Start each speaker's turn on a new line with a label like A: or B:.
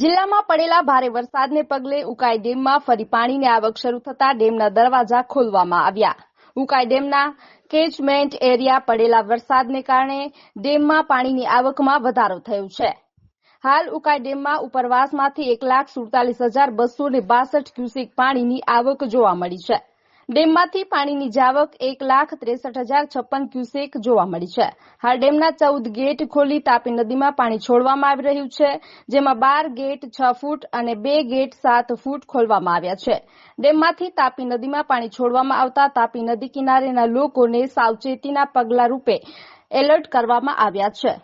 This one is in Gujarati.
A: જિલ્લામાં પડેલા ભારે વરસાદને પગલે ઉકાઈ ડેમમાં ફરી પાણીની આવક શરૂ થતા ડેમના દરવાજા ખોલવામાં આવ્યા. ઉકાઈ ડેમના કેચમેન્ટ એરિયા પડેલા વરસાદને કારણે ડેમમાં પાણીની આવકમાં વધારો થયો છે. હાલ ઉકાઈ ડેમમાં ઉપરવાસમાંથી એક લાખ સુડતાલીસ હજાર બસો ને બાસઠ ક્યુસેક પાણીની આવક જોવા મળી છે. ડેમમાંથી પાણીની જાવક એક લાખ ત્રેસઠ હજાર છપ્પન ક્યુસેક જોવા મળી છે. હાલ ડેમના ચૌદ ગેટ ખોલી તાપી નદીમાં પાણી છોડવામાં આવી રહ્યું છે, જેમાં બાર ગેટ છ ફૂટ અને બે ગેટ સાત ફૂટ ખોલવામાં આવ્યા છે. ડેમમાંથી તાપી નદીમાં પાણી છોડવામાં આવતા તાપી નદી કિનારેના લોકોને સાવચેતીના પગલા રૂપે એલર્ટ કરવામાં આવ્યા છે.